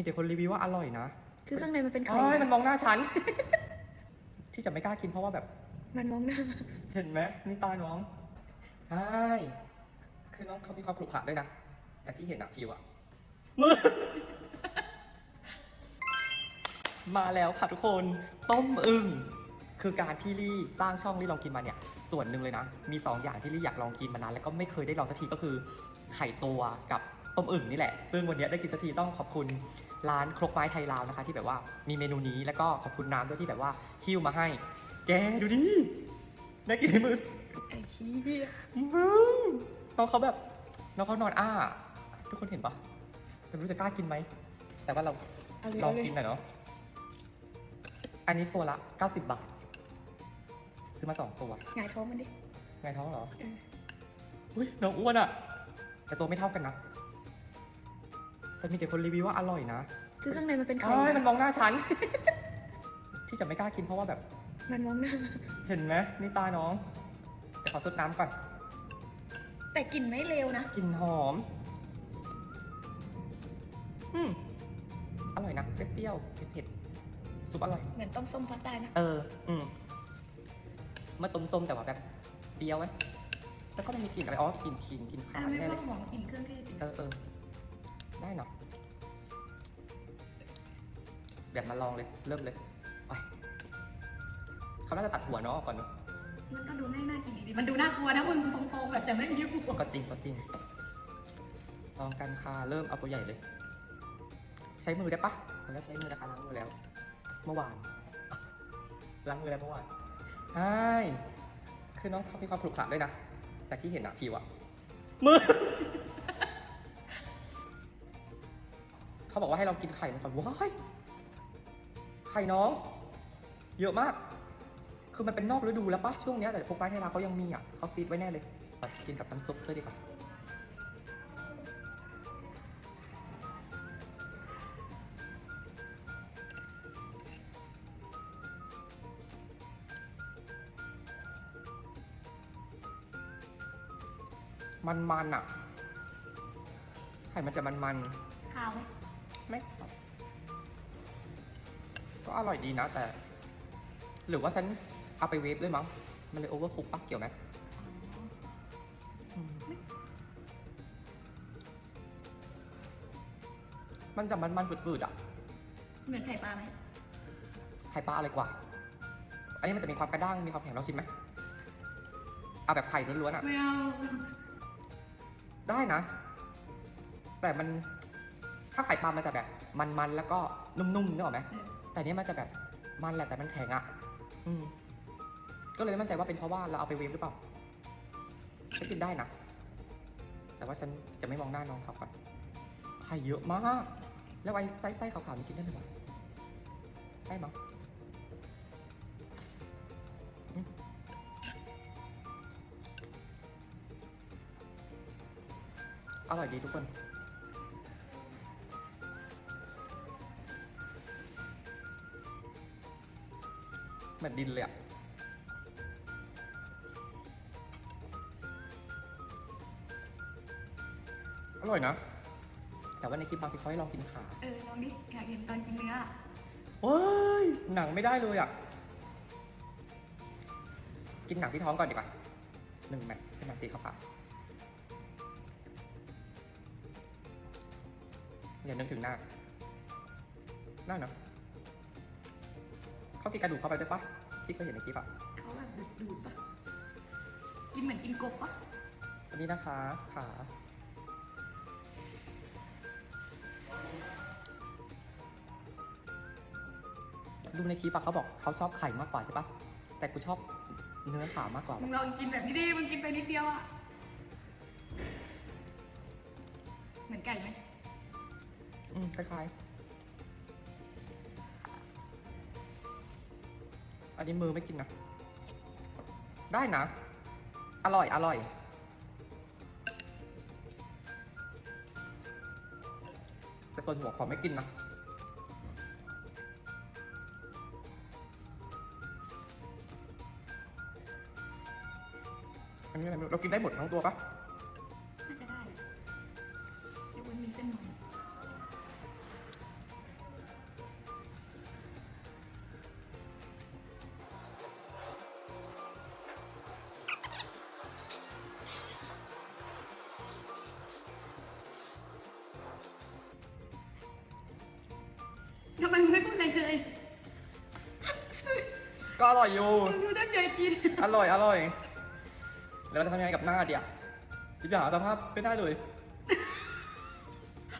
มีแต่คนรีวิวว่าอร่อยนะคือข้างในมันเป็นไข่เอ้ยมันมองหน้าฉัน ที่จะไม่กล้ากินเพราะว่าแบบ มันมองหน้า เห็นไหมนี่ตาน้องใช่คือน้องเขามีความขรุขระด้วยนะ แต่ที่เห็นอะผิวอะมือ มาแล้วค่ะทุกคน ต้มอึ่งคือการที่ลี่สร้างช่องลี่ลองกินมาเนี่ย ส่วนหนึ่งเลยนะ มี 2 อย่างที่ลี่อยากลองกินมานานแล้วก็ไม่เคยได้ลองสักทีก็คือ ไข่ตัวกับต้มอึ่งนี่แหละ ซึ่งวันนี้ได้กินสักทีต้องขอบคุณ ร้านครกไม้ไทยลาวนะคะ ที่แบบว่ามีเมนูนี้แล้วก็ขอบคุณน้ำด้วยที่แบบว่าฮิ้วมาให้ แกดูดิได้กินในมือไอ้ขี้ยมึงน้องเขาแบบน้องเขานอนอ้า ทุกคนเห็นปะแต่ไม่รู้จะกล้ากินไหมแต่ว่าเราเอาเลยลอเอางเลย กินหน่อยเนาะอันนี้ตัวละ 90 บาท ซื้อมาสองตัวหงายท้องมันดิ ไงท้องเหรอเออ อุ้ยน้องอ้วนอะแต่ตัวไม่เท่ากันนะ แต่มีแต่คนรีวิวว่าอร่อยนะคือข้างในมันเป็นไข่เอ้ยมันมองหน้าฉัน ที่จะไม่กล้ากินเพราะว่าแบบ มันมองหน้า เห็นไหมนี่ตาน้องเดี๋ยวขอซดน้ำก่อน แต่กลิ่นไม่เลวนะกลิ่นหอม อืมอร่อยนะ เปรี้ยวๆเผ็ดๆซุปอร่อย เหมือนต้มส้มพัดได้นะ เออ อืมมาต้มส้มแต่ว่าแบบเปรี้ยวไหมแล้วก็มันมีกลิ่นอะไร อ๋อกลิ่นขิงกลิ่นอ่าข่าไม่แน่พเลอยหอมกลิ่นเครื่องเทศ เออเออ ได้เนาะแบบมาลองเลย เริ่มเลยไปเขาน่าจะตัดหัวน้องออกก่อนเนอะมันก็ดูไม่น่ากินดีมันดูน่ากลัวนะมึงพองๆแบบแต่ไม่มีหัวก็จริงก็จริง ลองกันค่ะเริ่มเอาตัวใหญ่เลย ใช้มือได้ปะมันก็ใช้มือนะคะล้างมือแล้ว เมื่อวานล้างมือแล้วเมื่อวานใช่คือน้องเขามีความขรุขระด้วยนะ แต่ที่เห็นอะผิวอะมือ เขาบอกว่าให้เรากินไข่มันก่อนว้ายไข่น้อง เยอะมาก คือมันเป็นนอกฤดูแล้วปะช่วงเนี้ยแต่พวกไม้ไทยลาเขายังมีอะเขาฟีดไว้แน่เลยไปกินกับน้ำซุปด้วยดีกว่ามันมันๆอะไข่มันจะมันมันขาวไหม ไม่ครับก็อร่อยดีนะแต่ หรือว่าฉันเอาไปเวฟด้วยมั้ง มันเลยโอเวอร์คุกปะเกี่ยวไหมอืมมันจะมันมันๆฝืดๆอะ เหมือนไข่ปลาไหมไข่ปลาอะไรกว่า อันนี้มันจะมีความกระด้าง มีความแข็งเราชิมไหมเอาแบบไข่ล้วนๆอะ ไม่เอา ได้นะ แต่มัน ถ้าไข่ปลามันจะแบบมันๆแล้วก็นุ่มๆนึกออกไหมเออแต่อันนี้มันจะแบบมันแหละแต่มันแข็งอะ อืม ก็เลยไม่มั่นใจว่าเป็นเพราะว่าเราเอาไปเวฟหรือเปล่าก็กินได้นะ แต่ว่าฉันจะไม่มองหน้าน้องเขาก่อนไข่เยอะมาก แล้วไอ้ไส้ไส้ขาวๆนี่กินได้ไหมวะได้มั้งอืมอร่อยดีทุกคน เหมือนดินเลยอะอร่อยนะ แต่ว่าในคลิปบางทีเขาให้ลองกินขา เออลองดิอยากเห็นตอนกินเนื้อเฮ้ย หนังไม่ได้เลยอะกินหนังที่ท้องก่อนดีกว่าหนึ่งแมทเป็นหนังสีขาวๆอย่านึกถึงหน้า หน้าเนอะ เขากินกระดูกเข้าไปด้วยปะที่เคยเห็นในคลิปอะเขาแบบดูดดูดๆปะกินเหมือนกินกบปะวันนี้นะคะขาดูในคลิปอะเขาบอกเขาชอบไข่มากกว่าใช่ปะแต่กูชอบเนื้อขามากกว่ามึงลองกินแบบนี้ดิมึงกินไปนิดเดียวอะเหมือนไก่ไหมอืมคล้ายๆ อันนี้มือไม่กินนะ ได้นะ อร่อย อร่อย แต่ส่วนหัวขอไม่กินนะ อันนี้อะไรเรากินได้หมดทั้งตัวปะ ทำไมมึงไม่พูดอะไรเลยก็อร่อยอยู่ มึงดูตั้งใจกิน อร่อย อร่อย แล้วเราจะทำยังไงกับหน้าเดียวพี่จ๋าสภาพไม่ได้เลย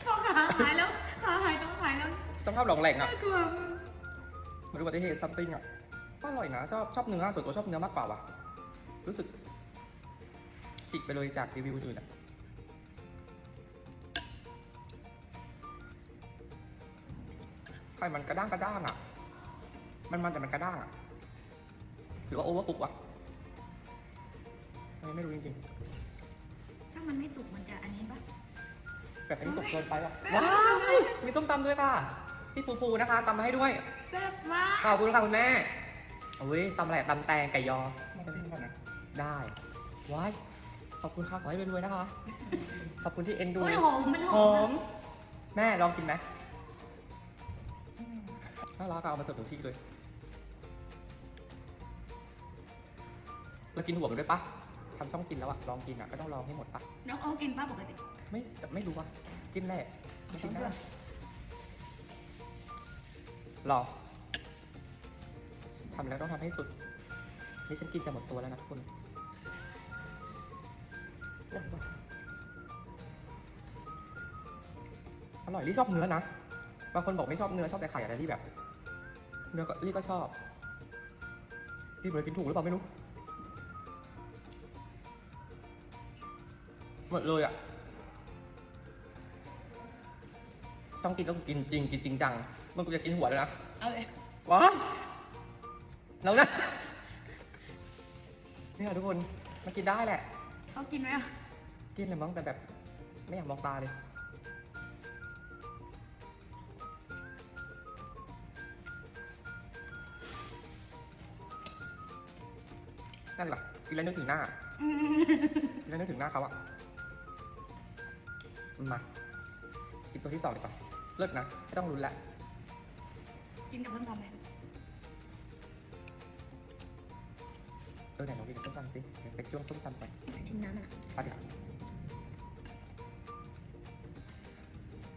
พอขาหายแล้วขาหายต้องหายแล้วสภาพหลงแหลกอะ น่ากลัวมันอุบัติเหตุซัมติงอะก็อร่อยนะชอบชอบเนื้อส่วนตัวชอบเนื้อมากกว่าว่ะ รู้สึกฉีกไปเลยจากรีวิวอื่นอะ ไข่มันกระด้างกระด้างอะ มันมันแต่มันกระด้างอะ หรือว่าโอเวอร์คุกอะอันนี้ไม่รู้จริงถ้ามันไม่สุกมันจะอันนี้ปะๆแบบอันนี้สุกเกินไปอะว้าวมีส้มตำด้วยค่ะ พี่ปูปูนะคะตำมาให้ด้วย แซ่บมาก ขอบคุณค่ะคุณแม่โอ้ยตำอะไรอะตำแตงไก่ยอไม่ได้ก่อนนะได้ว้ายขอบคุณค่ะขอให้รวยๆนะคะ ขอบคุณที่เอ็นดูโอ้ยหอมมันหหออมมแม่ลองกินไหม น่ารักอะเอามาเสิร์ฟถึงที่เลยเรากินหัวมันด้วยปะทำช่องกินแล้วอะลองกินอะก็ต้องลองให้หมดปะน้องโอกินป้าปกติ ไม่แต่ไม่รู้อะกินแหละไม่กินได้รอทำแล้วต้องทำให้สุด นี่ฉันกินจะหมดตัวแล้วนะทุกคนอร่อยลี่ชอบเนื้อนะ บางคนบอกไม่ชอบเนื้อชอบแต่ไข่อะไรที่แบบ เนื้อก็ลี่ก็ชอบลี่เลยกินถูกหรือเปล่าไม่รู้ หมดเลยอะช่องกินก็คือกินจริงกินจริงจัง มันกูจะกินหัวเลยนะเอาเลยว้ายแล้วนะนี่ค่ะทุกคนมันกินได้แหละ เขากินไหมอะ กินเลยมั้งแต่แบบ ไม่อยากมองตาเลย นั่นแหละกินแล้วนึกถึงหน้าอืมกินแล้วนึกถึงหน้าเขาอะมากินตัวที่สองดีกว่าเลิศนะไม่ต้องลุ้นแล้วกินกับส้มตำไหมเออไหนลองกินกับส้มตำสิเดี๋ยวไปจ้วงส้มตำไปชิมน้ำมันอะเอาดิ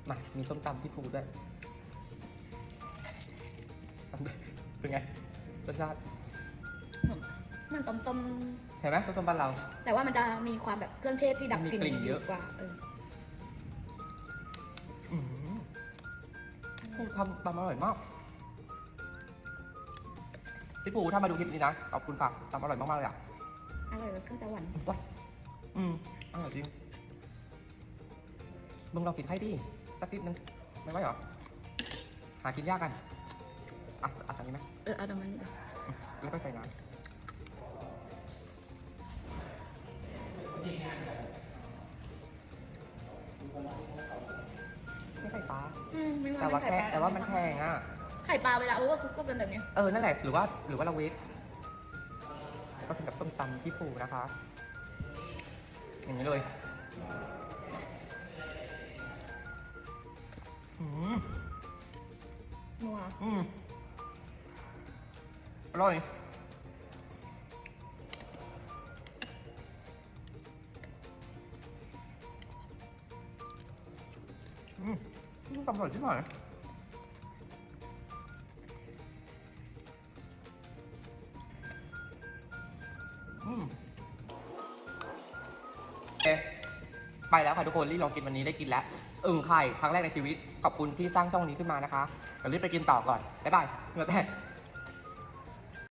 มามีส้มตำพี่ภูด้วยเป็นไงรสชาติ มันต้มต้มเห็นไหมรสส้มบ้านเราๆแต่ว่ามันจะมีความแบบเครื่องเทศที่ดับมีกลิ่นกลิ่นเยอะ กว่าเอออืมภูทำตำอร่อยมากพี่ภูถ้ามาดูคลิปนี้นะขอบคุณค่ะตำอร่อยมากๆเลยอะอร่อยแบบเครื่องสวรรค์ว้าอืมอร่อยจริงมึงลองกินให้ดิสักนิดนึงไม่ไหวเหรอหากินยากกันอะเอัดอันนี้ไหมเออเอาแต่มัน แล้วก็ใส่น้ำ ปลาอืมไม่แต่ว่าไข่แค่ปลแต่ว่ามันแพงอะ ไข่ปลาเวลาโอเวอร์คุกก็เป็นแบบเนี้ยเออ นั่นแหละ หรือว่า หรือว่าเราเวฟก็เป็นแบบส้มตำที่ปูนะคะ อย่างนี้เลยอืมนัวอืมอร่อย อร่อยที่ไหนอืมเอ๊ะไปแล้วค่ะทุกคนรีบลองกินวันนี้ได้กินแล้วอึ่งไข่ครั้งแรกในชีวิต ขอบคุณที่สร้างช่องนี้ขึ้นมานะคะเดี๋ยวรีบไปกินต่อก่อน บ๊ายบายเหงื่อแตก